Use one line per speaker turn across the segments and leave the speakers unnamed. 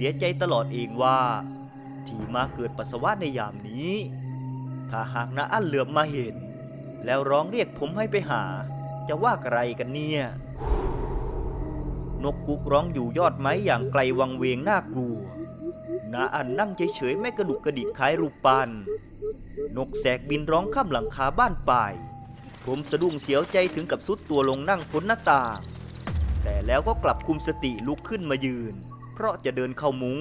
เสียใจตลอดเองว่า ที่มาเกิดปัสสาวะในยามนี้ ถ้าหากนาอันเหลือบมาเห็น แล้วร้องเรียกผมให้ไปหา จะว่าไกรกันเนี่ย นกกุกร้องอยู่ยอดไม้อย่างไกลวังเวงน่ากลัวนาอันนั่งเฉยๆไม่กระดุกกระดิกคล้ายรูปปันนกแสกบินร้องข้ามหลังคาบ้านป่าย ผมสะดุ้งเสียวใจถึงกับสุดตัวลงนั่งพ้นหน้าต่างแต่แล้วก็กลับคุมสติลุกขึ้นมายืน เพราะจะเดินเข้ามุง้ง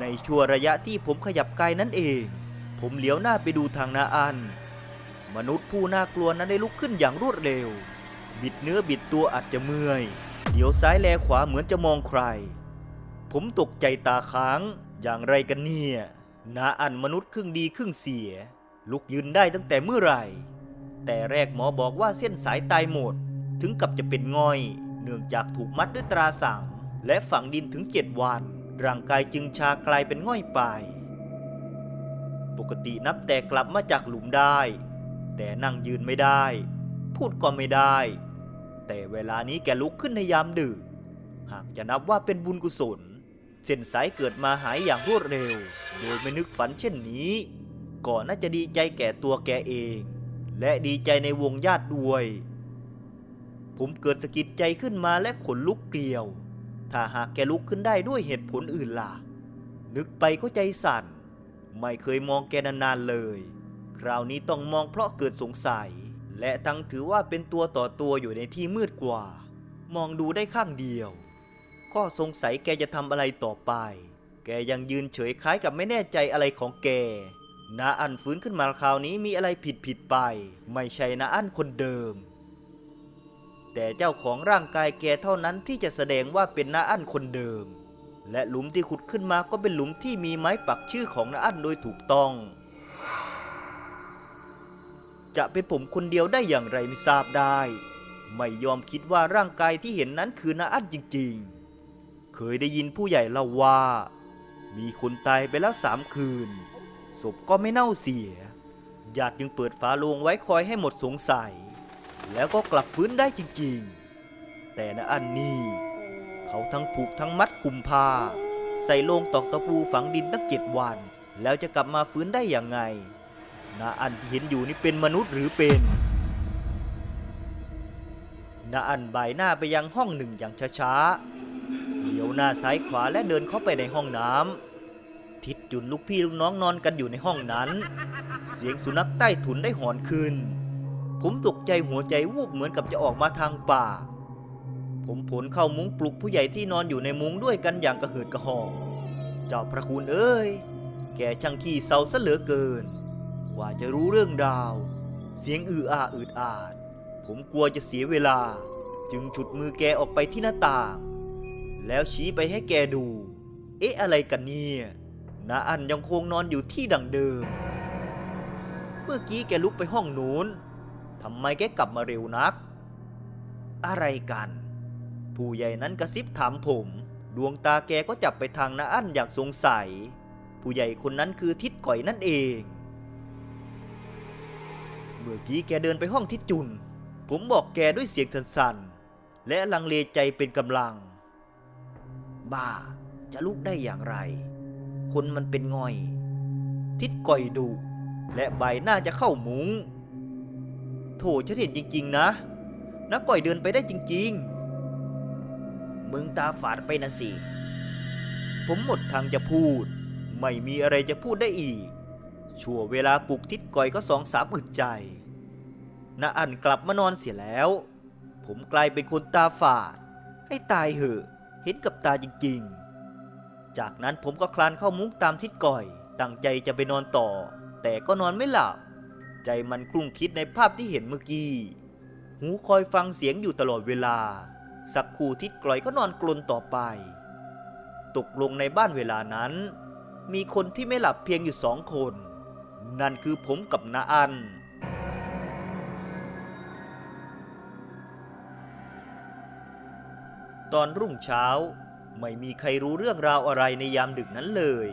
ในชั่วระยะที่ผมขยับกายนั่นเอง ผมเหลียวหน้าไปดูทางนาอัน มนุษย์ผู้น่ากลัวนั้นได้ลุกขึ้นอย่างรวดเร็ว บิดเนื้อบิดตัวอาจจะเมื่อย เดี๋ยวซ้ายแลขวาเหมือนจะมองใคร ผมตกใจตาค้างอย่างไรกันเนี่ยนาอันมนุษย์ครึ่งดีครึ่งเสีย ลุกยืนได้ตั้งแต่เมื่อไหร่ แต่แรกหมอบอกว่าเส้นสายตายหมด ถึงกับจะเป็นง่อย เนื่องจากถูกมัดด้วยตราสัง และฝังดินถึงเจ็ดวัน ร่างกายจึงชากลายเป็นง่อยไป ปกตินับแต่กลับมาจากหลุมได้ แต่นั่งยืนไม่ได้ พูดก็ไม่ได้ แต่เวลานี้แกลุกขึ้นในยามดึก หากจะนับว่าเป็นบุญกุศล เส้นสายเกิดมาหายอย่างรวดเร็ว โดยไม่นึกฝันเช่นนี้ ก่อนน่าจะดีใจแก่ตัวแกเอง และดีใจในวงญาติด้วย ผมเกิดสะกิดใจขึ้นมาและขนลุกเกลียว ถ้าหากแกลุกขึ้นได้ด้วยเหตุผลอื่นล่ะ นึกไปก็ใจสั่น ไม่เคยมองแกนานๆเลย คราวนี้ต้องมองเพราะเกิดสงสัย และทั้งถือว่าเป็นตัวต่อตัวอยู่ในที่มืดกว่า มองดูได้ข้างเดียว ก็สงสัยแกจะทำอะไรต่อไป แกยังยืนเฉยคล้ายกับไม่แน่ใจอะไรของแกนาอันฟื้นขึ้นมาคราวนี้มีอะไรผิดผิดไป ไม่ใช่นาอันคนเดิม แต่เจ้าของร่างกายแกเท่านั้นที่จะแสดงว่าเป็นนาอันคนเดิม และหลุมที่ขุดขึ้นมาก็เป็นหลุมที่มีไม้ปักชื่อของนาอันโดยถูกต้อง จะเป็นผมคนเดียวได้อย่างไรไม่ทราบได้ ไม่ยอมคิดว่าร่างกายที่เห็นนั้นคือนาอันจริงๆ เคยได้ยินผู้ใหญ่เล่าว่า มีคนตายไปแล้วสามคืนศพก็ไม่เน่าเสียญาติจึงเปิดฝาโลงไว้คอยให้หมดสงสัย แล้วก็กลับฟื้นได้จริงๆ แต่นาอันนี่เขาทั้งผูกทั้งมัดคุมผ้า ใส่โลงตอกตะปูฝังดินตั้งเจ็ดวัน แล้วจะกลับมาฟื้นได้อย่างไงนาอันที่เห็นอยู่นี่เป็นมนุษย์หรือเป็นนาอันบ่ายหน้าไปยังห้องหนึ่งอย่างช้าๆเลี้ยวหน้าซ้ายขวาและเดินเข้าไปในห้องน้ำทิดจุนลูกพี่ลูกน้องนอนกันอยู่ในห้องนั้น เสียงสุนัขใต้ถุนได้หอนขึ้น ผมตกใจหัวใจวูบเหมือนกับจะออกมาทางป่า ผมผลเข้ามุ้งปลุกผู้ใหญ่ที่นอนอยู่ในมุ้งด้วยกันอย่างกระหืดกระหอบเจ้าพระคุณเอ้ย แกช่างขี้เศร้าซะเหลือเกิน กว่าจะรู้เรื่องราว เสียงอืออาอืดอาด ผมกลัวจะเสียเวลา จึงฉุดมือแกออกไปที่หน้าต่าง แล้วชี้ไปให้แกดู เอ๊ะอะไรกันเนี่ยนาอันยังคงนอนอยู่ที่ดังเดิม เมื่อกี้แกลุกไปห้องนู้น ทำไมแกกลับมาเร็วนัก อะไรกัน ผู้ใหญ่นั้นกระซิบถามผม ดวงตาแกก็จับไปทางน้าอั้นอย่างสงสัย ผู้ใหญ่คนนั้นคือทิดก่อยนั่นเอง เมื่อกี้แกเดินไปห้องทิดจุน ผมบอกแกด้วยเสียงสั่นๆ และลังเลใจเป็นกำลัง บ้า จะลุกได้อย่างไร คนมันเป็นง่อย ทิดก่อยดุและใบหน้าจะเข้ามุง้ง โถฉันเห็นจริง ๆ นะนักก่อยเดินไปได้จริง ๆ มึงตาฝาดไปนะสิ ผมหมดทางจะพูด ไม่มีอะไรจะพูดได้อีก ชั่วเวลาปลุกทิศก่อยก็สองสามอึดใจนาอันกลับมานอนเสียแล้ว ผมกลายเป็นคนตาฝาด ให้ตายเหอะ เห็นกับตาจริง ๆ จากนั้นผมก็คลานเข้ามุ้งตามทิศก่อย ตั้งใจจะไปนอนต่อ แต่ก็นอนไม่หลับ ใจมันกลุ้งคิดในภาพที่เห็นเมื่อกี้ หูคอยฟังเสียงอยู่ตลอดเวลา สักครู่ทิศกลอยก็นอนกลนต่อไป ตกลงในบ้านเวลานั้น มีคนที่ไม่หลับเพียงอยู่สองคน นั่นคือผมกับนาอันตอนรุ่งเช้าไม่มีใครรู้เรื่องราวอะไรในยามดึกนั้นเลย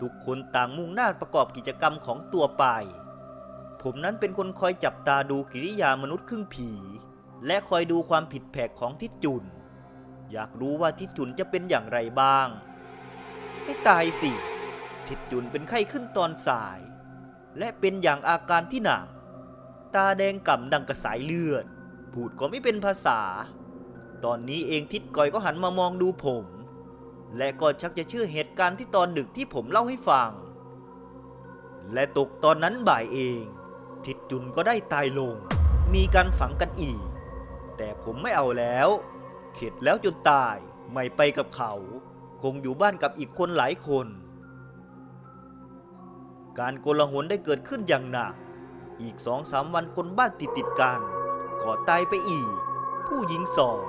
ทุกคนต่างมุ่งหน้าประกอบกิจกรรมของตัวไป ผมนั้นเป็นคนคอยจับตาดูกิริยามนุษย์ครึ่งผี และคอยดูความผิดแผกของทิศจุน อยากรู้ว่าทิศจุนจะเป็นอย่างไรบ้าง ให้ตายสิ ทิศจุนเป็นไข้ขึ้นตอนสาย และเป็นอย่างอาการที่หนักตาแดงก่ำดังกระสายเลือด พูดก็ไม่เป็นภาษา ตอนนี้เองทิศก่อยก็หันมามองดูผม และก็ชักจะเชื่อเหตุการณ์ที่ตอนดึกที่ผมเล่าให้ฟัง และตกตอนนั้นบ่ายเอง ทิศจุนก็ได้ตายลง มีการฝังกันอีก แต่ผมไม่เอาแล้ว เข็ดแล้วจนตายไม่ไปกับเขา คงอยู่บ้านกับอีกคนหลายคน การโกลาหลได้เกิดขึ้นอย่างหนัก อีกสองสามวันคนบ้านติดติดกันก็ตายไปอีก ผู้หญิงสอง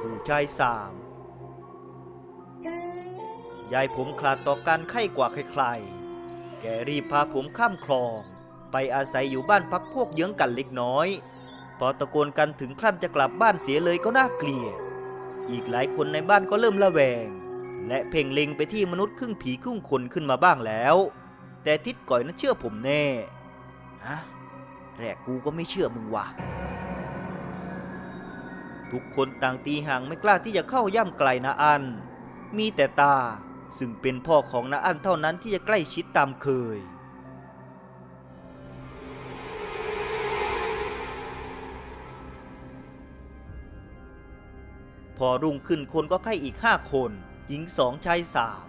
ผู้ชายสามยายผมคลาดต่อการไข้กว่าใครๆ แกรีบพาผมข้ามคลอง ไปอาศัยอยู่บ้านพักพวกเยื้องกันเล็กน้อย พอตะโกนกันถึงขั้นจะกลับบ้านเสียเลยก็น่าเกลียด อีกหลายคนในบ้านก็เริ่มละแวง และเพ่งเล็งไปที่มนุษย์ครึ่งผีครึ่งคนขึ้นมาบ้างแล้ว แต่ทิดก่อยนั้นเชื่อผมแน่ ฮะ แรกกูก็ไม่เชื่อมึงว่ะ ทุกคนต่างตีห่างไม่กล้าที่จะเข้าย่ำไกลนาอัน มีแต่ตาซึ่งเป็นพ่อของนาอันเท่านั้นที่จะใกล้ชิดตามเคย พอรุ่งขึ้นคนก็ไข้อีกห้าคน หญิงสองชายสาม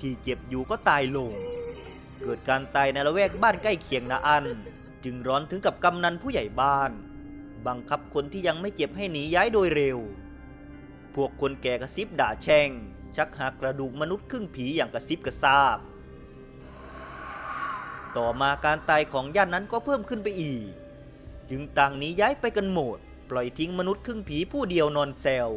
ที่เจ็บอยู่ก็ตายลง เกิดการตายในละแวกบ้านใกล้เคียงนาอัน จึงร้อนถึงกับกำนันผู้ใหญ่บ้าน บังคับคนที่ยังไม่เจ็บให้หนีย้ายโดยเร็ว พวกคนแก่กระซิบด่าแช่ง ชักหักกระดูกมนุษย์ครึ่งผีอย่างกระซิบกระซาบ ต่อมาการตายของย่านนั้นก็เพิ่มขึ้นไปอีก จึงต่างหนีย้ายไปกันหมด ปล่อยทิ้งมนุษย์ครึ่งผีผู้เดียวนอนแซว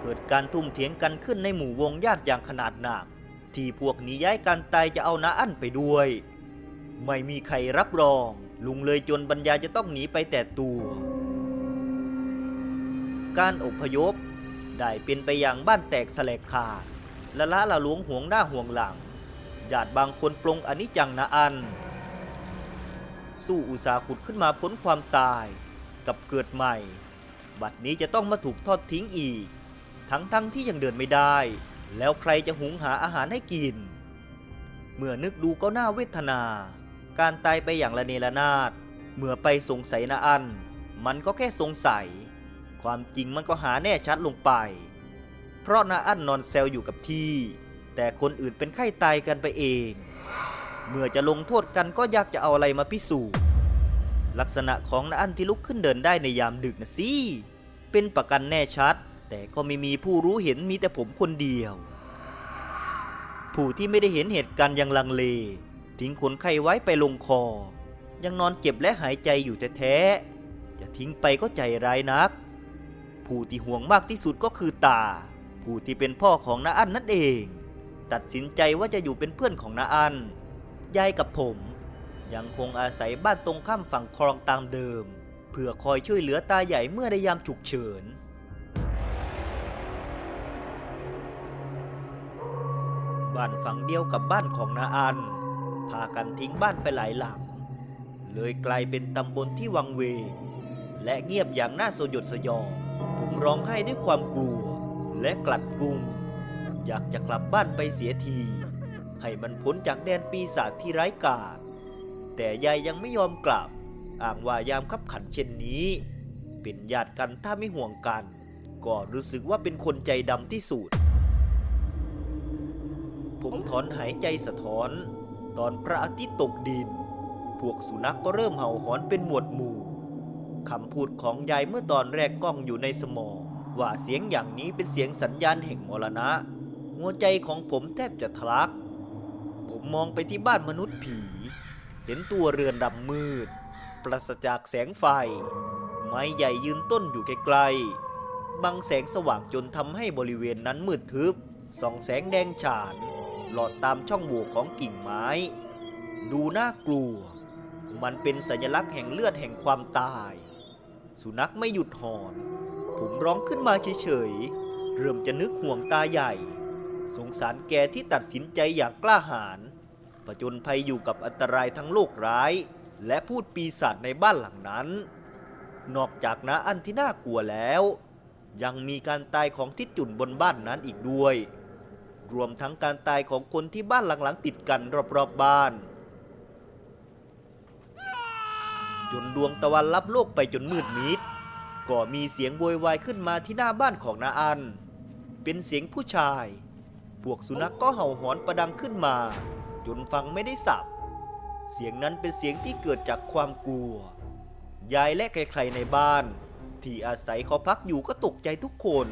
เกิดการทุ่มเถียงกันขึ้นในหมู่วงญาติอย่างขนาดหนัก ที่พวกนี้ย้ายการตายจะเอานาอั้นไปด้วย ไม่มีใครรับรอง ลุงเลยจนบรรยาจะต้องหนีไปแต่ตัว การอพยพ ได้เป็นไปอย่างบ้านแตกสลกขาดละละละหลวงห่วงหน้าห่วงหลังญาติบางคนปรงอนิจจังนะอัน สู้อุตสาหขุดขึ้นมาพ้นความตาย กับเกิดใหม่ บัดนี้จะต้องมาถูกทอดทิ้งอีก ทั้งทั้งที่ยังเดินไม่ได้ แล้วใครจะหุงหาอาหารให้กิน เมื่อนึกดูก็น่าเวทนา การตายไปอย่างละเนระนาด เมื่อไปสงสัยนะอัน มันก็แค่สงสัย ความจริงมันก็หาแน่ชัดลงไป เพราะนาอันนอนเซลอยู่กับที่ แต่คนอื่นเป็นไข้ตายกันไปเอง เมื่อจะลงโทษกันก็อยากจะเอาอะไรมาพิสูจน์ลักษณะของนาอันที่ลุกขึ้นเดินได้ในยามดึกนะสิ เป็นประกันแน่ชัด แต่ก็ไม่มีผู้รู้เห็นมีแต่ผมคนเดียว ผู้ที่ไม่ได้เห็นเหตุการณ์ยังลังเล ทิ้งคนไข้ไว้ไปลงคอ ยังนอนเจ็บและหายใจอยู่แท้ๆจะทิ้งไปก็ใจร้ายนัก ผู้ที่ห่วงมากที่สุดก็คือตา ผู้ที่เป็นพ่อของน้าอั้นนั่นเอง ตัดสินใจว่าจะอยู่เป็นเพื่อนของน้าอั้นยายกับผม ยังคงอาศัยบ้านตรงข้ามฝั่งคลองตามเดิมเพื่อคอยช่วยเหลือตาใหญ่เมื่อในยามฉุกเฉิน บ้านฝั่งเดียวกับบ้านของนาอัน พากันทิ้งบ้านไปหลายหลัง เลยกลายเป็นตำบลที่วังเวงและเงียบอย่างน่าสยดสยอง ผมร้องไห้ด้วยความกลัว และกลัดกลุ้มอยากจะกลับบ้านไปเสียที ให้มันพ้นจากแดนปีศาจที่ไร้กาจแต่ยายยังไม่ยอมกลับ อ้างว่ายามขับขันเช่นนี้ เป็นญาติกันถ้าไม่ห่วงกัน ก็รู้สึกว่าเป็นคนใจดำที่สุด ผมถอนหายใจสะท้อน ตอนพระอาทิตย์ตกดิน พวกสุนัขก็เริ่มเห่าหอนเป็นหมวดหมู่คำพูดของยายเมื่อตอนแรกกล้องอยู่ในสมอง ว่าเสียงอย่างนี้เป็นเสียงสัญญาณแห่งมรณะ หัวใจของผมแทบจะทะลัก ผมมองไปที่บ้านมนุษย์ผี เห็นตัวเรือนดำมืด ปราศจากแสงไฟ ไม้ใหญ่ยืนต้นอยู่ไกลๆบังแสงสว่างจนทำให้บริเวณนั้นมืดทึบส่องแสงแดงฉาน หลอดตามช่องโหว่ของกิ่งไม้ ดูน่ากลัว มันเป็นสัญลักษณ์แห่งเลือดแห่งความตาย สุนัขไม่หยุดหอน ผมร้องขึ้นมาเฉยๆ เริ่มจะนึกห่วงตาใหญ่ สงสารแกที่ตัดสินใจอย่างกล้าหาญผจญภัยอยู่กับอันตรายทั้งโลกร้าย และพูดปีศาจในบ้านหลังนั้น นอกจากน้าอันที่น่ากลัวแล้ว ยังมีการตายของทิดจุนบนบ้านนั้นอีกด้วย รวมทั้งการตายของคนที่บ้านหลังๆติดกันรอบๆบบ้าน จนดวงตะวันลับโลกไปจนมืดมิด ก็มีเสียงโวยวายขึ้นมาที่หน้าบ้านของนาอัน เป็นเสียงผู้ชาย พวกสุนัขกก็เห่าหอนประดังขึ้นมา จนฟังไม่ได้สับ เสียงนั้นเป็นเสียงที่เกิดจากความกลัว ยายและใครๆในบ้าน ที่อาศัยเขาพักอยู่ก็ตกใจทุกคน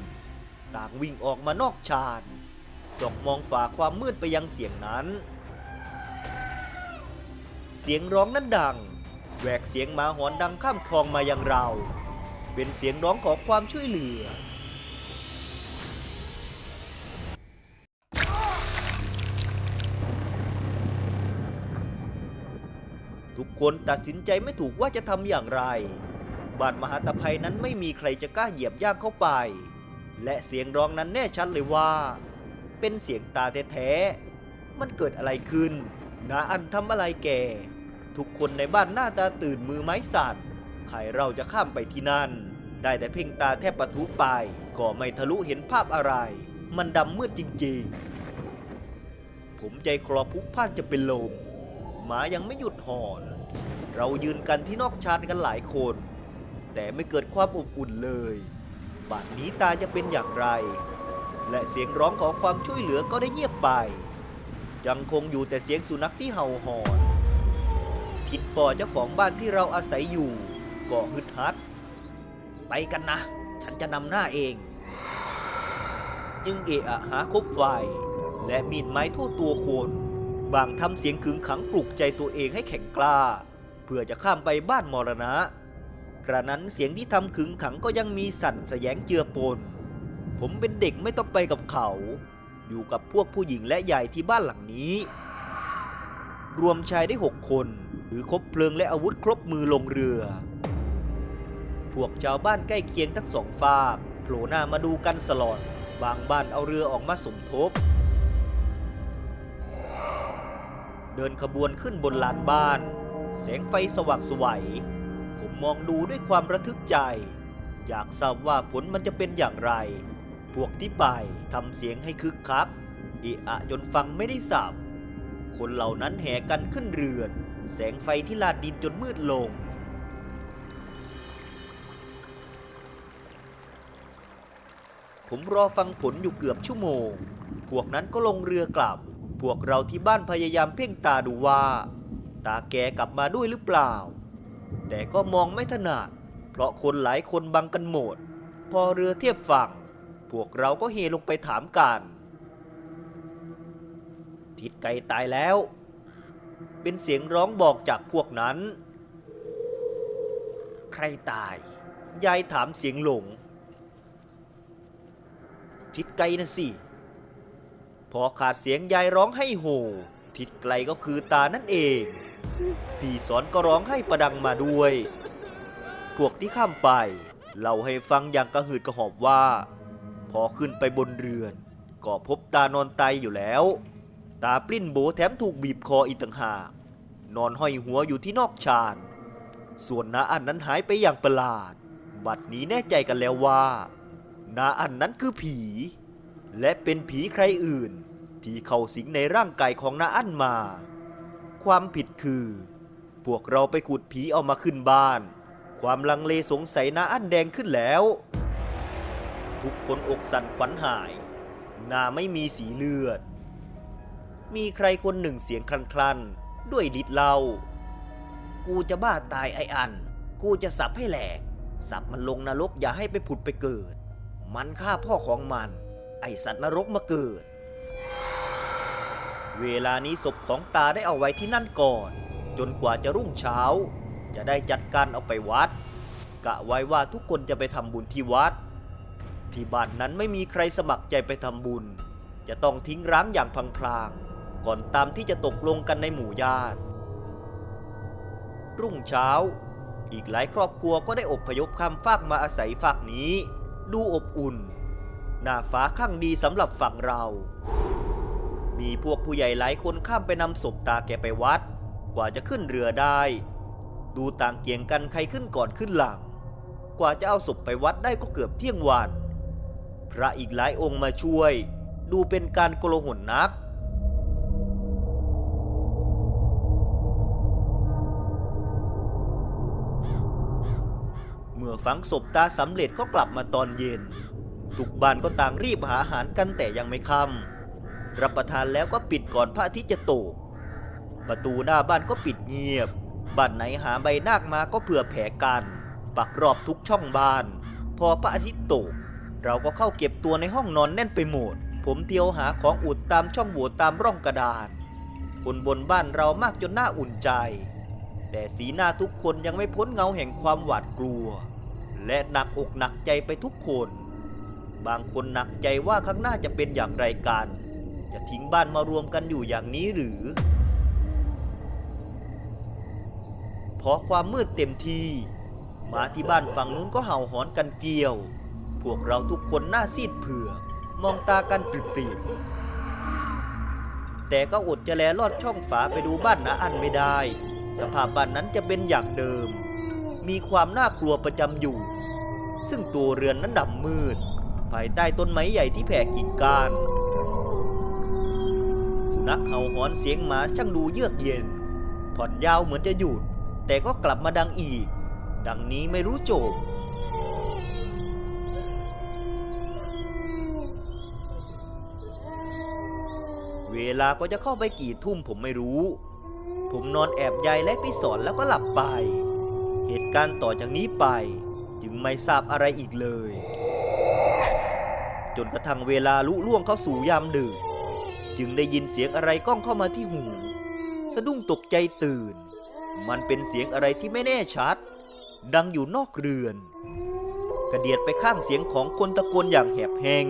ต่างวิ่งออกมานอกชาน จ้องมองฝ่าความมืดไปยังเสียงนั้น เสียงร้องนั้นดัง แหวกเสียงหมาหอนดังข้ามคลองมายังเรา เป็นเสียงร้องขอความช่วยเหลือทุกคนตัดสินใจไม่ถูกว่าจะทำอย่างไร บาดมหาตภัยนั้นไม่มีใครจะกล้าเหยียบย่างเข้าไป และเสียงร้องนั้นแน่ชัดเลยว่า เป็นเสียงตาแท้ๆ มันเกิดอะไรขึ้น นาอันทำอะไรแก ทุกคนในบ้านหน้าตาตื่นมือไม้สั่นใครเราจะข้ามไปที่นั่น ได้แต่เพ่งตาแทบปะทุไป ก็ไม่ทะลุเห็นภาพอะไร มันดำมืดจริงๆ ผมใจคลอพุกพ่านจะเป็นลม หมายังไม่หยุดหอน เรายืนกันที่นอกชานกันหลายคน แต่ไม่เกิดความอบอุ่นเลยบัดนี้ตาจะเป็นอย่างไร และเสียงร้องขอความช่วยเหลือก็ได้เงียบไป ยังคงอยู่แต่เสียงสุนัขที่เห่าหอนทิดปอเจ้าของบ้านที่เราอาศัยอยู่ ก็ฮึดฮัด ไปกันนะ ฉันจะนำหน้าเอง จึงเอะอะหาคบไฟและมีดไม้ทั่วตัวคนบางทำเสียงขึงขังปลุกใจตัวเองให้แข็งกล้า เพื่อจะข้ามไปบ้านมรณะ กระนั้นเสียงที่ทำขึงขังก็ยังมีสั่นแสยงเจือปน ผมเป็นเด็กไม่ต้องไปกับเขา อยู่กับพวกผู้หญิงและใหญ่ที่บ้านหลังนี้ รวมชายได้หกคนถือคบเพลิงและอาวุธครบมือลงเรือ พวกชาวบ้านใกล้เคียงทั้งสองฝากโผล่หน้ามาดูกันสลอดบางบ้านเอาเรือออกมาสมทบ เดินขบวนขึ้นบนลานบ้าน แสงไฟสว่างสวัยผมมองดูด้วยความระทึกใจ อยากทราบว่าผลมันจะเป็นอย่างไร พวกที่ไปทำเสียงให้คึกคักเอะอะจนฟังไม่ได้สับคนเหล่านั้นแห่กันขึ้นเรือน แสงไฟที่ลาดดินจนมืดลง ผมรอฟังผลอยู่เกือบชั่วโมง พวกนั้นก็ลงเรือกลับ พวกเราที่บ้านพยายามเพ่งตาดูว่า ตาแกกลับมาด้วยหรือเปล่า แต่ก็มองไม่ถนัด เพราะคนหลายคนบังกันหมด พอเรือเทียบฝั่ง พวกเราก็เฮลงไปถามกัน ทิดไก่ตายแล้ว เป็นเสียงร้องบอกจากพวกนั้น ใครตาย ยายถามเสียงหลง ทิดไกลนะสิ พอขาดเสียงยายร้องให้โห ทิดไกลก็คือตานั่นเอง พี่สอนก็ร้องให้ประดังมาด้วย พวกที่ข้ามไปเล่าให้ฟังอย่างกระหืดกระหอบว่า พอขึ้นไปบนเรือน ก็พบตานอนตายอยู่แล้ว ตาปลิ้นโบแถมถูกบีบคออีกต่างหาก นอนห้อยหัวอยู่ที่นอกชาน ส่วนนาอันนั้นหายไปอย่างประหลาด บัดนี้แน่ใจกันแล้วว่า นาอันนั้นคือผี และเป็นผีใครอื่น ที่เข้าสิงในร่างกายของนาอันมา ความผิดคือ พวกเราไปขุดผีเอามาขึ้นบ้าน ความลังเลสงสัยนาอันแดงขึ้นแล้ว ทุกคนอกสั่นขวัญหาย หน้าไม่มีสีเลือด มีใครคนหนึ่งเสียงคลันๆ ด้วยดิดเล้ากูจะบ้าตายไออัน กูจะสับให้แหลก สับมันลงนรกอย่าให้ไปผุดไปเกิด มันฆ่าพ่อของมัน ไอสัตว์นรกมาเกิด เวลานี้ศพของตาได้เอาไว้ที่นั่นก่อน จนกว่าจะรุ่งเช้า จะได้จัดการเอาไปวัด กะไว้ว่าทุกคนจะไปทำบุญที่วัด ที่บ้านนั้นไม่มีใครสมัครใจไปทำบุญ จะต้องทิ้งร้างอย่างพลางๆ ก่อนตามที่จะตกลงกันในหมู่ญาติ รุ่งเช้า อีกหลายครอบครัวก็ได้อบพยพข้ามฟากมาอาศัยฝากนี้ ดูอบอุ่น หน้าฟ้าข้างดีสำหรับฝั่งเรา มีพวกผู้ใหญ่หลายคนข้ามไปนำศพตาแกไปวัด กว่าจะขึ้นเรือได้ ดูต่างเกียงกันใครขึ้นก่อนขึ้นหลัง กว่าจะเอาศพไปวัดได้ก็เกือบเที่ยงวัน พระอีกหลายองค์มาช่วย ดูเป็นการโกลหลนัก เมื่อฝังศพตาสำเร็จก็กลับมาตอนเย็น ทุกบ้านก็ต่างรีบหาอาหารกันแต่ยังไม่ค่ำรับประทานแล้วก็ปิดก่อนพระอาทิตย์จะตก ประตูหน้าบ้านก็ปิดเงียบ บ้านไหนหาใบนาคมาก็เผื่อแผ่กัน ปักรอบทุกช่องบ้าน พอพระอาทิตย์ตก เราก็เข้าเก็บตัวในห้องนอนแน่นไปหมด ผมเที่ยวหาของอุดตามช่องโหว่ตามร่องกระดาน คนบนบ้านเรามากจนหน่าอุ่นใจ แต่สีหน้าทุกคนยังไม่พ้นเงาแห่งความหวาดกลัว และหนักอกหนักใจไปทุกคน บางคนหนักใจว่าข้างหน้าจะเป็นอย่างไรกัน จะทิ้งบ้านมารวมกันอยู่อย่างนี้หรือพอความมืดเต็มทีหมาที่บ้านฝั่งนู้นก็เห่าหอนกันเกลียว พวกเราทุกคนหน้าซีดเผือกมองตากันปริบๆแต่ก็อดจะแลลอดช่องฝาไปดูบ้านนาอันไม่ได้ สภาพบ้านนั้นจะเป็นอย่างเดิม มีความน่ากลัวประจำอยู่ ซึ่งตัวเรือนนั้นดำมืด ภายใต้ต้นไม้ใหญ่ที่แผ่กิ่งก้าน สุนัขเห่าหอนเสียงหมาช่างดูเยือกเย็น ผ่อนยาวเหมือนจะหยุด แต่ก็กลับมาดังอีก ดังนี้ไม่รู้จบ เวลาก็จะเข้าไปกี่ทุ่มผมไม่รู้ ผมนอนแอบยายและพี่สอนแล้วก็หลับไป เหตุการณ์ต่อจากนี้ไป จึงไม่ทราบอะไรอีกเลย จนกระทั่งเวลาลุล่วงเข้าสู่ยามดึก จึงได้ยินเสียงอะไรก้องเข้ามาที่หู สะดุ้งตกใจตื่น มันเป็นเสียงอะไรที่ไม่แน่ชัด ดังอยู่นอกเรือน กระเดียดไปข้างเสียงของคนตะโกนอย่างแหบแหง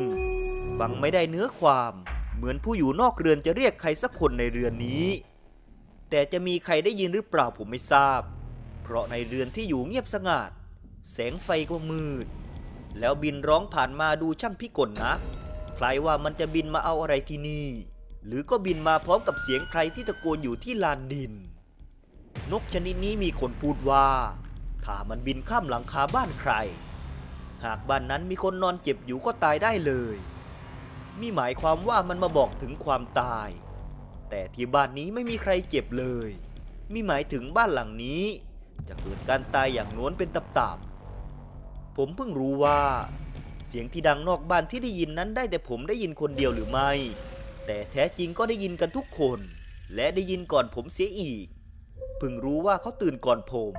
ฟังไม่ได้เนื้อความ เหมือนผู้อยู่นอกเรือนจะเรียกใครสักคนในเรือนนี้ แต่จะมีใครได้ยินหรือเปล่าผมไม่ทราบ เพราะในเรือนที่อยู่เงียบสงัดแสงไฟก็มืด แล้วบินร้องผ่านมาดูช่างพิกลนักใครว่ามันจะบินมาเอาอะไรที่นี่ หรือก็บินมาพร้อมกับเสียงใครที่ตะโกนอยู่ที่ลานดิน นกชนิดนี้มีคนพูดว่า ถ้ามันบินข้ามหลังคาบ้านใคร หากบ้านนั้นมีคนนอนเจ็บอยู่ก็ตายได้เลย มีหมายความว่ามันมาบอกถึงความตาย แต่ที่บ้านนี้ไม่มีใครเจ็บเลยมีหมายถึงบ้านหลังนี้ จะเกิดการตายอย่างโน้นเป็นตับๆ ผมเพิ่งรู้ว่า เสียงที่ดังนอกบ้านที่ได้ยินนั้นได้แต่ผมได้ยินคนเดียวหรือไม่ แต่แท้จริงก็ได้ยินกันทุกคน และได้ยินก่อนผมเสียอีก เพิ่งรู้ว่าเขาตื่นก่อนผม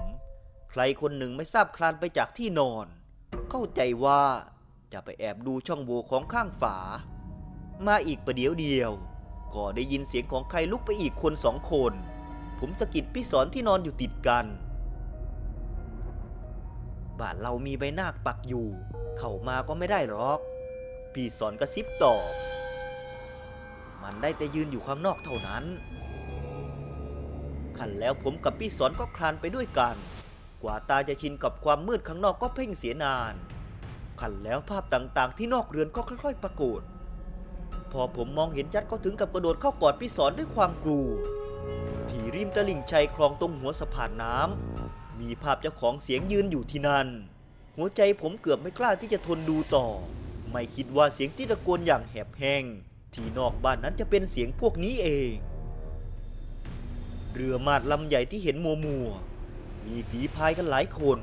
ใครคนหนึ่งไม่ทราบคลานไปจากที่นอน เข้าใจว่าจะไปแอบดูช่องโหว่ของข้างฝา มาอีกประเดี๋ยวเดียว ก็ได้ยินเสียงของใครลุกไปอีกคนสองคน ผมสะกิดพี่สอนที่นอนอยู่ติดกัน บ้านเรามีใบนาคปักอยู่ เข้ามาก็ไม่ได้หรอก พี่สอนกระซิบตอบ มันได้แต่ยืนอยู่ข้างนอกเท่านั้นขันแล้วผมกับพี่สอนก็คลานไปด้วยกัน กว่าตาจะชินกับความมืดข้างนอกก็เพ่งเสียนาน ขันแล้วภาพต่างๆที่นอกเรือนก็ค่อย ๆ ปรากฏ พอผมมองเห็นชัดก็ถึงกับกระโดดเข้ากอดพี่สอนด้วยความกลัว ที่ริมตลิ่งชัยคลองตรงหัวสะพานน้ำ มีภาพเจ้าของเสียงยืนอยู่ที่นั่น หัวใจผมเกือบไม่กล้าที่จะทนดูต่อ ไม่คิดว่าเสียงที่ตะโกนอย่างแหบแห้ง ที่นอกบ้านนั้นจะเป็นเสียงพวกนี้เอง เรือมาดลำใหญ่ที่เห็นมัวมัว มีฝีพายกันหลายคน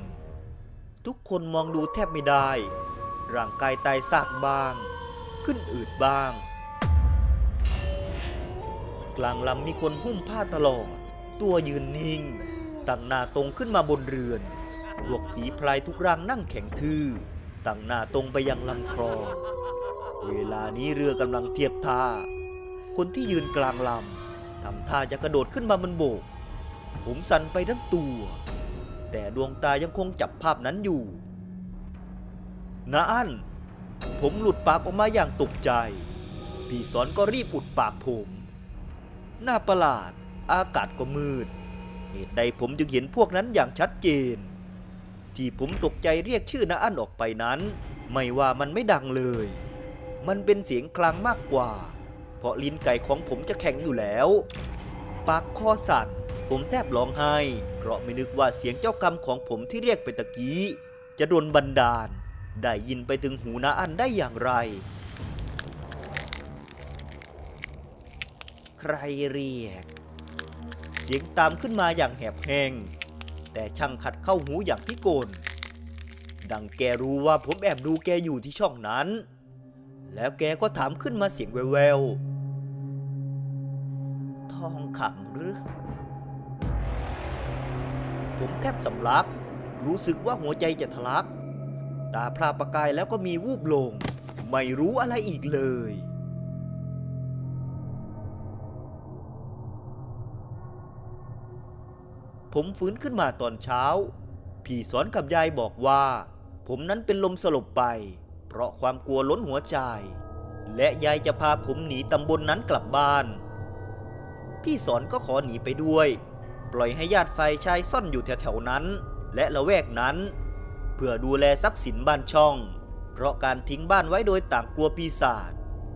ทุกคนมองดูแทบไม่ได้ ร่างกายตายซากบ้าง ขึ้นอืดบ้าง กลางลำมีคนหุ้มผ้าตลอด ตัวยืนนิ่ง ตั้งหน้าตรงขึ้นมาบนเรือน พวกฝีพลายทุกร่างนั่งแข็งทื่อ ตั้งหน้าตรงไปยังลำคลอง เวลานี้เรือกำลังเทียบท่า คนที่ยืนกลางลำทำท่าจะกระโดดขึ้นมาบนโบก ผมสั่นไปทั้งตัว แต่ดวงตายังคงจับภาพนั้นอยู่นาอันผมหลุดปากออกมาอย่างตกใจ พี่สอนก็รีบอุดปากผม น้าประหลาด อากาศก็มืด เหตุใดผมจึงเห็นพวกนั้นอย่างชัดเจน ที่ผมตกใจเรียกชื่อนาอั้นออกไปนั้น ไม่ว่ามันไม่ดังเลย มันเป็นเสียงคลางมากกว่า เพราะลิ้นไก่ของผมจะแข็งอยู่แล้ว ปากคอสั่นผมแทบร้องไห้ เพราะไม่นึกว่าเสียงเจ้ากรรมของผมที่เรียกไปตะกี้ จะโดนบันดาล ได้ยินไปถึงหูนาอั้นได้อย่างไร ใครเรียก เสียงตามขึ้นมาอย่างแหบแห้งแต่ช่างขัดเข้าหูอย่างพิกลดังแกรู้ว่าผมแอบดูแกอยู่ที่ช่องนั้น แล้วแกก็ถามขึ้นมาเสียงแววๆ ทองขังหรือ ผมแทบสำลัก รู้สึกว่าหัวใจจะทะลัก ตาพร่าประกายแล้วก็มีวูบลง ไม่รู้อะไรอีกเลย ผมฟื้นขึ้นมาตอนเช้า พี่สอนกับยายบอกว่า ผมนั้นเป็นลมสลบไป เพราะความกลัวล้นหัวใจ และยายจะพาผมหนีตำบลนนั้นกลับบ้าน พี่สอนก็ขอหนีไปด้วย ปล่อยให้ญาติฝ่ายชายซ่อนอยู่แถวๆนั้น และละแวกนั้น เพื่อดูแลทรัพย์สินบ้านช่อง เพราะการทิ้งบ้านไว้โดยต่างกลัวปีศาจ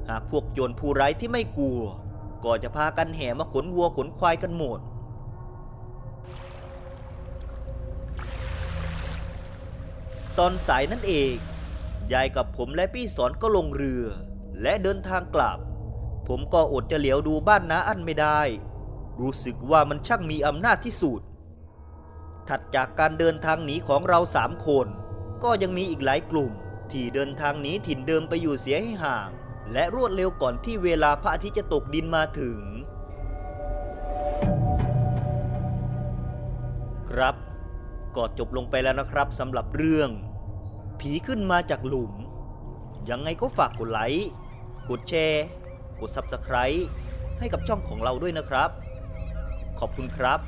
หากพวกโจรผู้ร้ายที่ไม่กลัว ก็จะพากันแห่มาขนวัวขนควายกันหมด ตอนสายนั่นเอง ยายกับผมและพี่สอนก็ลงเรือ และเดินทางกลับ ผมก็อดจะเหลียวดูบ้านน้าอันไม่ได้ รู้สึกว่ามันช่างมีอำนาจที่สุด ถัดจากการเดินทางหนีของเราสามคน ก็ยังมีอีกหลายกลุ่ม ที่เดินทางหนีถิ่นเดิมไปอยู่เสียให้ห่าง และรวดเร็วก่อนที่เวลาพระอาทิตย์จะตกดินมาถึง ครับ ก็จบลงไปแล้วนะครับสำหรับเรื่อง ผีขึ้นมาจากหลุม ยังไงก็ฝากกดไลค์ กดแชร์ กด Subscribe ให้กับช่องของเราด้วยนะครับ ขอบคุณครับ